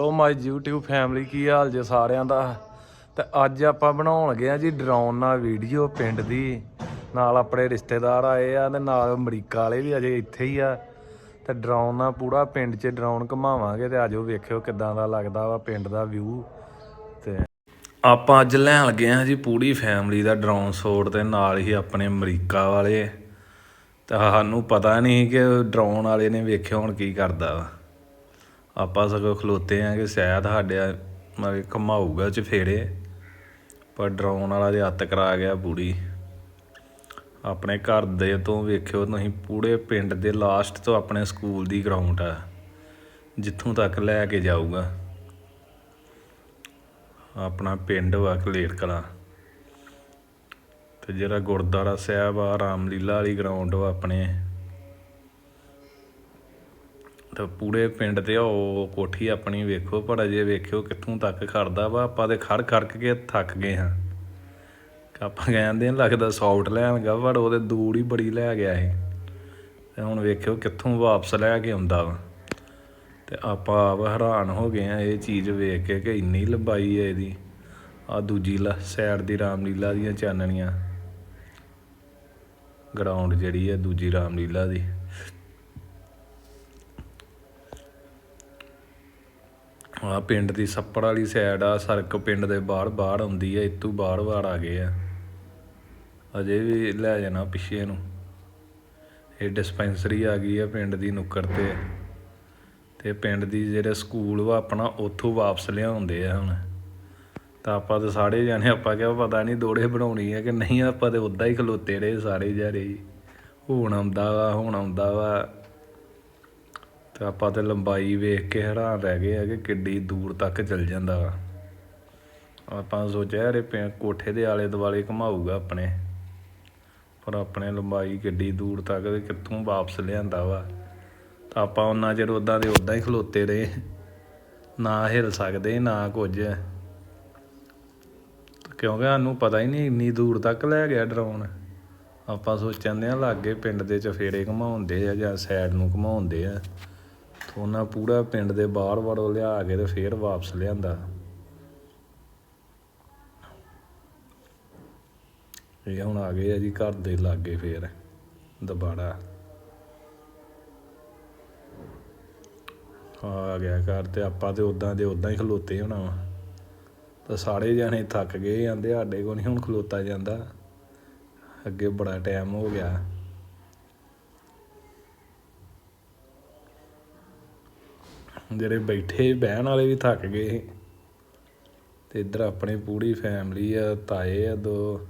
ਲੋ ਮਾਈ YouTube family ਕੀ ਹਾਲ ਜੇ ਸਾਰਿਆਂ ਦਾ? ਤੇ ਅੱਜ ਆਪਾਂ ਬਣਾਉਣ ਲੱਗੇ ਆ ਜੀ ਡਰੋਨ ਨਾਲ ਵੀਡੀਓ ਪਿੰਡ ਦੀ। ਨਾਲ ਆਪਣੇ ਰਿਸ਼ਤੇਦਾਰ ਆਏ ਆ ਤੇ ਨਾਲ ਅਮਰੀਕਾ ਵਾਲੇ ਵੀ ਅਜੇ ਇੱਥੇ ਹੀ ਆ। ਤੇ ਡਰੋਨ ਨਾਲ ਪੂਰਾ ਪਿੰਡ 'ਚ ਡਰੋਨ ਘੁਮਾਵਾਂਗੇ ਤੇ ਆਜੋ ਵੇਖਿਓ ਕਿਦਾਂ ਦਾ ਲੱਗਦਾ ਵਾ ਪਿੰਡ ਦਾ ਵਿਊ ਤੇ ਆਪਾਂ ਅੱਜ ਲੈਣ ਲੱਗੇ ਆ ਜੀ ਪੂਰੀ ਫੈਮਿਲੀ ਦਾ ਡਰੋਨ ਸ਼ੋਟ ਤੇ ਨਾਲ ਹੀ ਆਪਣੇ ਅਮਰੀਕਾ ਵਾਲੇ। ਤਾਂ ਸਾਨੂੰ ਪਤਾ ਨਹੀਂ ਕਿ ਡਰੋਨ ਵਾਲੇ ਨੇ ਵੇਖਿਆ ਹੁਣ ਕੀ ਕਰਦਾ ਵਾ। ਆਪਾਂ ਸਗੋਂ ਖਲੋਤੇ ਆ ਕਿ ਸ਼ਾਇਦ ਸਾਡੇ ਮਤਲਬ ਘਮਾਊਗਾ ਚ ਪਰ ਡਰਾਉਣ ਵਾਲਾ ਦੇ ਹੱਥ ਕਰਾ ਗਿਆ ਪੂਰੀ ਆਪਣੇ ਘਰ ਦੇ ਤੋਂ ਵੇਖਿਓ, ਤੁਸੀਂ ਪੂਰੇ ਪਿੰਡ ਦੇ ਲਾਸਟ ਤੋਂ ਆਪਣੇ ਸਕੂਲ ਦੀ ਗਰਾਊਂਡ ਆ। ਜਿੱਥੋਂ ਤੱਕ ਲੈ ਕੇ ਜਾਊਗਾ। ਆਪਣਾ ਪਿੰਡ ਵਾ ਕਲੇਰ ਕਲਾ ਤੇ ਜਿਹੜਾ ਗੁਰਦੁਆਰਾ ਸਾਹਿਬ ਆ, ਰਾਮਲੀਲਾ ਵਾਲੀ ਗਰਾਊਂਡ ਵਾ ਆਪਣੇ। ਤੇ ਪੂਰੇ ਪਿੰਡ ਤੇ ਉਹ ਕੋਠੀ ਆਪਣੀ ਵੇਖੋ, ਪਰ ਅਜੇ ਵੇਖਿਓ ਕਿੱਥੋਂ ਤੱਕ ਖੜਦਾ ਵਾ। ਆਪਾਂ ਤੇ ਖੜ ਖੜਕ ਕੇ ਥੱਕ ਗਏ ਹਾਂ। ਆਪਾਂ ਕਹਿੰਦੇ ਲੱਗਦਾ ਸੌਫਟ ਲੈਣਗਾ ਪਰ ਉਹਦੇ ਦੂਰ ਹੀ ਬੜੀ ਲੈ ਗਿਆ ਇਹ। ਤੇ ਹੁਣ ਵੇਖਿਓ ਕਿੱਥੋਂ ਵਾਪਸ ਲੈ ਕੇ ਆਉਂਦਾ ਵਾ। ਤੇ ਆਪਾਂ ਆਪ ਹੈਰਾਨ ਹੋ ਗਏ ਆ ਇਹ ਚੀਜ਼ ਵੇਖ ਕੇ ਕਿ ਇੰਨੀ ਲੰਬਾਈ ਹੈ ਇਹਦੀ। ਆ ਦੂਜੀ ਲਾ ਸਾਈਡ ਦੀ ਰਾਮਲੀਲਾ ਦੀਆਂ ਚਾਨਣੀਆਂ। ਗਰਾਊਂਡ ਜਿਹੜੀ ਹੈ ਦੂਜੀ ਰਾਮਲੀਲਾ ਦੀ। ਆ ਪਿੰਡ ਦੀ ਸੱਪੜ ਵਾਲੀ ਸਾਈਡ ਆ, ਸੜਕ ਪਿੰਡ ਦੇ ਬਾਹਰ ਬਾਹਰ ਆਉਂਦੀ ਆ ਇਤੋਂ ਬਾਹਰ ਬਾਹਰ ਆ ਗਏ ਆ। ਅਜੇ ਵੀ ਲੈ ਜਾਣਾ ਪਿੱਛੇ ਨੂੰ। ਇਹ ਡਿਸਪੈਂਸਰੀ ਆ ਗਈ ਆ ਪਿੰਡ ਦੀ ਨੁੱਕਰ ਤੇ। ਤੇ ਪਿੰਡ ਦੀ ਜਿਹੜੇ ਸਕੂਲ ਵਾ, ਆਪਣਾ ਉੱਥੋਂ ਵਾਪਸ ਲਿਆਉਂਦੇ ਆ ਹੁਣ। ਤਾਂ ਆਪਾਂ ਤਾਂ ਸਾਰੇ ਜਾਣੇ, ਆਪਾਂ ਕਿਹਾ ਪਤਾ ਨਹੀਂ ਦੋੜੇ ਬਣਾਉਣੀ ਆ ਕਿ ਨਹੀਂ, ਆਪਾਂ ਤੇ ਉਦਾਂ ਹੀ ਖਲੋਤੇ ਰਹੇ ਸਾਰੇ ਜਾਰੇ ਹੁਣ ਆਉਂਦਾ ਵਾ, ਹੁਣ ਆਉਂਦਾ ਵਾ। ਤੇ ਆਪਾਂ ਤੇ ਲੰਬਾਈ ਵੇਖ ਕੇ ਹੈਰਾਨ ਰਹਿ ਗਏ ਆ ਕਿ ਕਿੱਡੀ ਦੂਰ ਤੱਕ ਚੱਲ ਜਾਂਦਾ ਵਾ। ਆਪਾਂ ਸੋਚਿਆ ਯਾਰ ਇਹ ਕੋਠੇ ਦੇ ਆਲੇ ਦੁਆਲੇ ਘਮਾਊਗਾ ਆਪਣੇ। ਪਰ ਆਪਣੇ ਲੰਬਾਈ ਕਿੱਡੀ ਦੂਰ ਤੱਕ ਤੇ ਕਿੱਥੋਂ ਵਾਪਸ ਲਿਆਂਦਾ ਵਾ। ਤਾਂ ਆਪਾਂ ਉਹਨਾਂ ਚਿਰ ਉਦਾਂ ਦੇ ਉਦਾਂ ਹੀ ਖਲੋਤੇ ਰਹੇ। ਨਾ ਹਿਲ ਸਕਦੇ, ਨਾ ਕੁਝ। ਕਿਉਂਕਿ ਸਾਨੂੰ ਪਤਾ ਹੀ ਨਹੀਂ ਇੰਨੀ ਦੂਰ ਤੱਕ ਲੈ ਗਿਆ ਡਰਾਉਣ। ਆਪਾਂ ਸੋਚਣ ਦੇ ਆ ਲਾਗੇ ਪਿੰਡ ਦੇ ਚਫੇਰੇ ਘਮਾਉਂਦੇ ਆ ਜਾਂ ਸਾਈਡ ਨੂੰ ਘਮਾਉਂਦੇ ਆ। ਉਹਨਾਂ ਪੂਰਾ ਪਿੰਡ ਦੇ ਬਾਹਰ ਵੜੋ ਲਿਆ ਕੇ ਤੇ ਫੇਰ ਵਾਪਸ ਲਿਆਂਦਾ। ਇਹ ਹੁਣ ਆ ਗਏ ਆ ਜੀ ਘਰ ਦੇ ਲਾਗੇ ਫੇਰ, ਦੁਬਾਰਾ। ਆ ਗਿਆ ਘਰ ਤੇ ਆਪਾਂ ਤੇ ਉਦਾਂ ਦੇ ਉਦਾਂ ਹੀ ਖਲੋਤੇ ਹੋਣਾ ਵਾ। ਤਾਂ ਸਾਰੇ ਜਾਣੇ ਥੱਕ ਗਏ ਜਾਂਦੇ ਸਾਡੇ ਕੋਲ ਨਹੀਂ ਹੁਣ ਖਲੋਤਾ ਜਾਂਦਾ। ਅੱਗੇ ਬੜਾ ਟਾਈਮ ਹੋ ਗਿਆ। ਜਿਹੜੇ ਬੈਠੇ, ਬਹਿਣ ਵਾਲੇ ਵੀ ਥੱਕ ਗਏ ਤੇ ਇੱਧਰ ਆਪਣੀ ਪੂਰੀ ਫੈਮਿਲੀ ਆ, ਤਾਏ ਆ ਦੋ,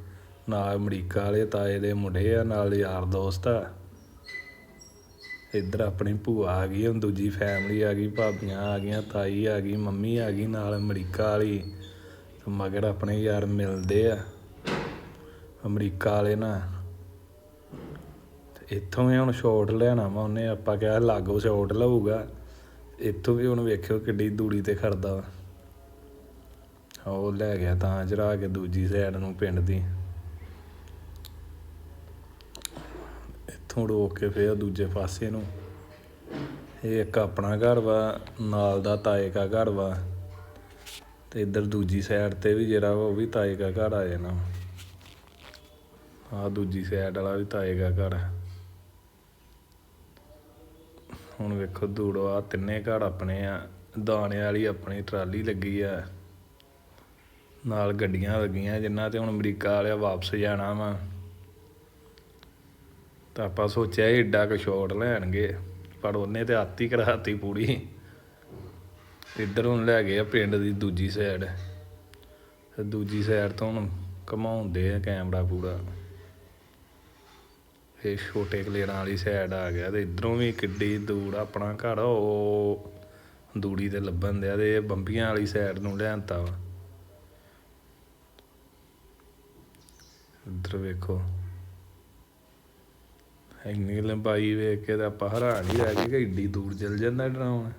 ਨਾਲ ਅਮਰੀਕਾ ਵਾਲੇ, ਤਾਏ ਦੇ ਮੁੰਡੇ ਆ, ਨਾਲ ਯਾਰ ਦੋਸਤ ਆ। ਇੱਧਰ ਆਪਣੀ ਭੂਆ ਆ ਗਈ, ਹੁਣ ਦੂਜੀ ਫੈਮਿਲੀ ਆ ਗਈ, ਭਾਬੀਆਂ ਆ ਗਈਆਂ, ਤਾਈ ਆ ਗਈ, ਮੰਮੀ ਆ ਗਈ, ਨਾਲ ਅਮਰੀਕਾ ਵਾਲੀ। ਮਗਰ ਆਪਣੇ ਯਾਰ ਮਿਲਦੇ ਆ, ਅਮਰੀਕਾ ਵਾਲੇ ਨਾ। ਇੱਥੋਂ ਹੀ ਹੁਣ ਸ਼ਾਟ ਲੈਣਾ ਵਾ, ਉਹਨੇ ਆਪਾਂ ਕਿਹਾ ਲਾਗੋ ਸ਼ਾਟ ਲਊਗਾ। ਇੱਥੋਂ ਵੀ ਹੁਣ ਵੇਖਿਓ ਕਿੱਡੀ ਦੂਰੀ ਤੇ ਖੜਦਾ ਵਾ। ਉਹ ਲੈ ਗਿਆ ਤਾਂ ਚੜਾ ਕੇ ਦੂਜੀ ਸਾਈਡ ਨੂੰ ਪਿੰਡ ਦੀ। ਇੱਥੋਂ ਰੋਕ ਕੇ ਫੇਰ ਦੂਜੇ ਪਾਸੇ ਨੂੰ। ਇਹ ਇੱਕ ਆਪਣਾ ਘਰ ਵਾ, ਨਾਲ ਦਾ ਤਾਏ ਦਾ ਘਰ ਵਾ। ਤੇ ਇੱਧਰ ਦੂਜੀ ਸਾਈਡ ਤੇ ਵੀ ਜਿਹੜਾ ਵਾ, ਉਹ ਵੀ ਤਾਏ ਦਾ ਘਰ ਆ ਜਾਣਾ। ਆ ਦੂਜੀ ਸਾਈਡ ਵਾਲਾ ਵੀ ਤਾਏ ਦਾ ਘਰ ਆ। ਹੁਣ ਵੇਖੋ ਦੂੜੋ ਆ ਤਿੰਨੇ ਘਰ ਆਪਣੇ ਆ, ਦਾਣੇ ਵਾਲੀ ਆਪਣੀ ਟਰਾਲੀ ਲੱਗੀ ਆ। ਨਾਲ ਗੱਡੀਆਂ ਲੱਗੀਆਂ ਜਿੰਨਾ ਤੇ ਹੁਣ ਅਮਰੀਕਾ ਵਾਲਿਆ ਵਾਪਸ ਜਾਣਾ ਵਾ। ਤਾਂ ਆਪਾਂ ਸੋਚਿਆ ਏਡਾ ਕੁ ਸ਼ਾਟ ਲੈਣਗੇ, ਪਰ ਉਹਨੇ ਤੇ ਆਤੀ ਕਰਾਤੀ ਪੂਰੀ। ਇੱਧਰ ਹੁਣ ਲੈ ਗਏ ਆ ਪਿੰਡ ਦੀ ਦੂਜੀ ਸਾਈਡ ਦੂਜੀ ਸਾਈਡ ਤੋਂ ਹੁਣ ਘਮਾਉਂਦੇ ਆ ਕੈਮਰਾ ਪੂਰਾ। ਇਹ ਛੋਟੇ ਕਲੇਰਾਂ ਵਾਲੀ ਸਾਈਡ ਆ ਗਿਆ ਤੇ ਇਧਰੋਂ ਵੀ ਕਿੱਡੀ ਦੂਰ ਆਪਣਾ ਘਰ ਉਹ ਦੂੜੀ ਤੇ ਲੱਭਣ ਦਿਆ ਤੇ ਇਹ ਬੰਬੀਆਂ ਵਾਲੀ ਸਾਈਡ ਨੂੰ ਲਿਆਂਤਾ ਵਾ। ਇੱਧਰ ਵੇਖੋ। ਇੰਨੀ ਲੰਬਾਈ ਵੇਖ ਕੇ ਤਾਂ ਆਪਾਂ ਹੈਰਾਨ ਹੀ ਰਹਿ ਗਏ ਕਿ ਏਡੀ ਦੂਰ ਚੱਲ ਜਾਂਦਾ ਡਰਾਉਣ।